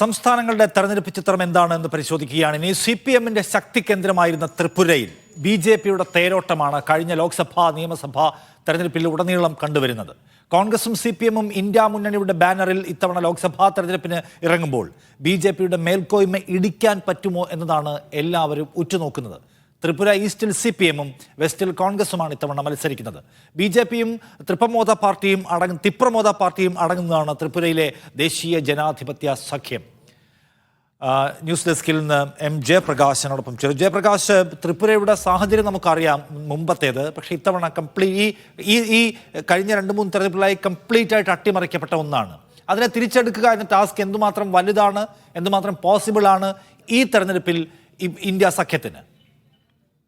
സംസ്ഥാനങ്ങളുടെ തെരഞ്ഞെടുപ്പ് ചിത്രം എന്താണെന്ന് പരിശോധിക്കുകയാണ്. ഇനി സി പി എമ്മിന്റെ ശക്തി കേന്ദ്രമായിരുന്ന ത്രിപുരയിൽ ബി ജെ പിയുടെ തേരോട്ടമാണ് കഴിഞ്ഞ ലോക്സഭാ നിയമസഭാ തെരഞ്ഞെടുപ്പിൽ ഉടനീളം കണ്ടുവരുന്നത്. കോൺഗ്രസും സി പി എമ്മും ഇന്ത്യ മുന്നണിയുടെ ബാനറിൽ ഇത്തവണ ലോക്സഭാ തെരഞ്ഞെടുപ്പിന് ഇറങ്ങുമ്പോൾ ബി ജെ പിയുടെ മേൽക്കോയ്മ ഇടിക്കാൻ പറ്റുമോ എന്നതാണ് എല്ലാവരും ഉറ്റുനോക്കുന്നത്. ത്രിപുര ഈസ്റ്റിൽ സി പി എമ്മും വെസ്റ്റിൽ കോൺഗ്രസുമാണ് ഇത്തവണ മത്സരിക്കുന്നത്. ബി ജെ പിയും ത്രിപ്രമോദ പാർട്ടിയും അടങ്ങും തിപ്രമോദ പാർട്ടിയും അടങ്ങുന്നതാണ് ത്രിപുരയിലെ ദേശീയ ജനാധിപത്യ സഖ്യം. ന്യൂസ് ഡെസ്കിൽ നിന്ന് എം ജയപ്രകാശിനോടൊപ്പം ചേരും. ജയപ്രകാശ് ത്രിപുരയുടെ സാഹചര്യം നമുക്കറിയാം മുമ്പത്തേത്. പക്ഷേ ഇത്തവണ കംപ്ലീറ്റ് ഈ ഈ കഴിഞ്ഞ രണ്ട് മൂന്ന് തെരഞ്ഞെടുപ്പിലായി കംപ്ലീറ്റ് ആയിട്ട് അട്ടിമറിക്കപ്പെട്ട ഒന്നാണ്. അതിനെ തിരിച്ചെടുക്കുക എന്ന ടാസ്ക് എന്തുമാത്രം വലുതാണ് എന്തുമാത്രം പോസിബിൾ ആണ് ഈ തെരഞ്ഞെടുപ്പിൽ ഇന്ത്യ സഖ്യത്തിന്?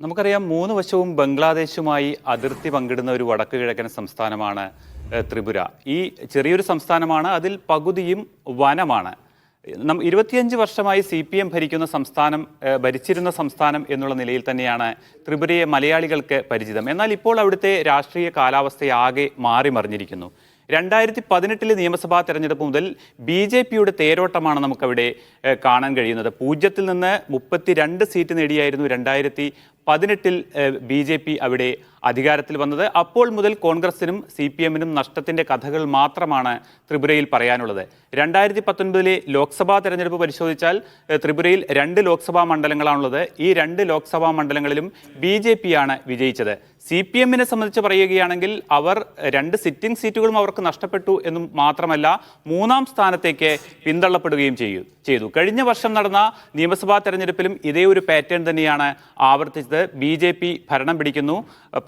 നമുക്കറിയാം മൂന്ന് വശവും ബംഗ്ലാദേശുമായി അതിർത്തി പങ്കിടുന്ന ഒരു വടക്ക് കിഴക്കൻ സംസ്ഥാനമാണ് ത്രിപുര. ഈ ചെറിയൊരു സംസ്ഥാനമാണ് അതിൽ പകുതിയും വനമാണ്. ഇരുപത്തിയഞ്ച് വർഷമായി സി പി എം ഭരിക്കുന്ന സംസ്ഥാനം ഭരിച്ചിരുന്ന സംസ്ഥാനം എന്നുള്ള നിലയിൽ തന്നെയാണ് ത്രിപുരയെ മലയാളികൾക്ക് പരിചിതം. എന്നാൽ ഇപ്പോൾ അവിടുത്തെ രാഷ്ട്രീയ കാലാവസ്ഥയാകെ മാറി മറിഞ്ഞിരിക്കുന്നു. രണ്ടായിരത്തി പതിനെട്ടിലെ നിയമസഭാ തെരഞ്ഞെടുപ്പ് മുതൽ ബി ജെ പിയുടെ തേരോട്ടമാണ് നമുക്കവിടെ കാണാൻ കഴിയുന്നത്. പൂജ്യത്തിൽ നിന്ന് മുപ്പത്തിരണ്ട് സീറ്റ് നേടിയായിരുന്നു രണ്ടായിരത്തി പതിനെട്ടിൽ ബി ജെ പി അവിടെ അധികാരത്തിൽ വന്നത്. അപ്പോൾ മുതൽ കോൺഗ്രസിനും സി പി എമ്മിനും നഷ്ടത്തിന്റെ കഥകൾ മാത്രമാണ് ത്രിപുരയിൽ പറയാനുള്ളത്. രണ്ടായിരത്തി പത്തൊൻപതിലെ ലോക്സഭാ തെരഞ്ഞെടുപ്പ് പരിശോധിച്ചാൽ ത്രിപുരയിൽ രണ്ട് ലോക്സഭാ മണ്ഡലങ്ങളാണുള്ളത്. ഈ രണ്ട് ലോക്സഭാ മണ്ഡലങ്ങളിലും ബി ജെ പിയാണ് വിജയിച്ചത്. സി പി എമ്മിനെ സംബന്ധിച്ച് പറയുകയാണെങ്കിൽ അവർ രണ്ട് സിറ്റിംഗ് സീറ്റുകളും അവർക്ക് നഷ്ടപ്പെട്ടു എന്നും മാത്രമല്ല മൂന്നാം സ്ഥാനത്തേക്ക് പിന്തള്ളപ്പെടുകയും ചെയ്യും ചെയ്തു. കഴിഞ്ഞ വർഷം നടന്ന നിയമസഭാ തെരഞ്ഞെടുപ്പിലും ഇതേ ഒരു പാറ്റേൺ തന്നെയാണ് ആവർത്തിച്ചത്. ബി ജെ പി ഭരണം പിടിക്കുന്നു.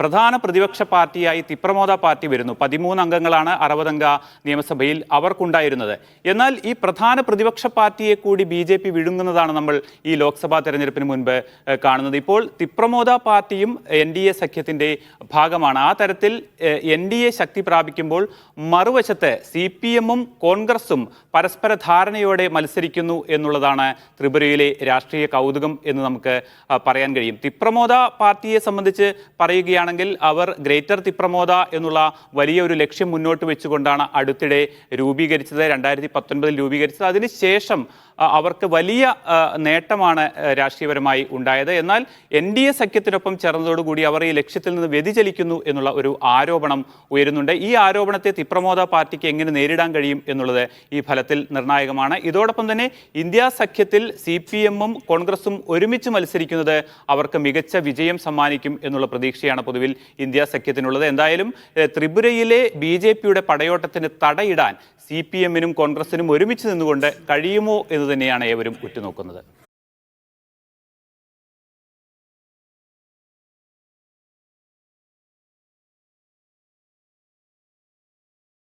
പ്രധാന പ്രതിപക്ഷ പാർട്ടിയായി തിപ്രമോദ പാർട്ടി വരുന്നു. പതിമൂന്ന് അംഗങ്ങളാണ് അറുപതംഗ നിയമസഭയിൽ അവർക്കുണ്ടായിരുന്നത്. എന്നാൽ ഈ പ്രധാന പ്രതിപക്ഷ പാർട്ടിയെ കൂടി ബി ജെ പി വിഴുങ്ങുന്നതാണ് നമ്മൾ ഈ ലോക്സഭാ തെരഞ്ഞെടുപ്പിന് മുൻപ് കാണുന്നത്. ഇപ്പോൾ തിപ്രമോദ പാർട്ടിയും എൻ ഡി എ സഖ്യത്തിന്റെ ഭാഗമാണ്. ആ തരത്തിൽ എൻ ഡി എ ശക്തി പ്രാപിക്കുമ്പോൾ മറുവശത്ത് സി പി എമ്മും കോൺഗ്രസും പരസ്പര ധാരണയോടെ മത്സരിക്കുന്നു എന്നുള്ളതാണ് ത്രിപുരയിലെ രാഷ്ട്രീയ കൗതുകം എന്ന് നമുക്ക് പറയാൻ കഴിയും. തിപ്രമോദ പാർട്ടിയെ സംബന്ധിച്ച് പറയുകയാണെങ്കിൽ അവർ ഗ്രേറ്റർ തിപ്രമോദ എന്നുള്ള വലിയ ഒരു ലക്ഷ്യം മുന്നോട്ട് വെച്ചുകൊണ്ടാണ് അടുത്തിടെ രൂപീകരിച്ചത് രണ്ടായിരത്തി പത്തൊൻപതിൽ രൂപീകരിച്ചത്. അതിനുശേഷം അവർക്ക് വലിയ നേട്ടമാണ് രാഷ്ട്രീയപരമായി ഉണ്ടായത്. എന്നാൽ എൻ ഡി എ സഖ്യത്തിനൊപ്പം ചേർന്നതോടുകൂടി അവർ ഈ ലക്ഷ്യത്തിൽ നിന്ന് വ്യതിചലിക്കുന്നു എന്നുള്ള ഒരു ആരോപണം ഉയരുന്നുണ്ട്. ഈ ആരോപണത്തെ തിപ്രമോദ പാർട്ടിക്ക് എങ്ങനെ നേരിടാൻ കഴിയും എന്നുള്ളത് ഈ ഫലത്തിൽ നിർണായകമാണ്. ഇതോടൊപ്പം തന്നെ ഇന്ത്യ സഖ്യത്തിൽ സി പി എമ്മും കോൺഗ്രസും ഒരുമിച്ച് മത്സരിക്കുന്നത് അവർക്ക് മികച്ച വിജയം സമ്മാനിക്കും എന്നുള്ള പ്രതീക്ഷയാണ് പൊതുവിൽ ഇന്ത്യ സഖ്യത്തിനുള്ളത്. എന്തായാലും ത്രിപുരയിലെ ബി ജെ പിയുടെ പടയോട്ടത്തിന് തടയിടാൻ സി പി എമ്മിനും കോൺഗ്രസിനും ഒരുമിച്ച് നിന്നുകൊണ്ട് കഴിയുമോ എന്ന് തന്നെയാണ് ഏവരും ഉറ്റുനോക്കുന്നത്.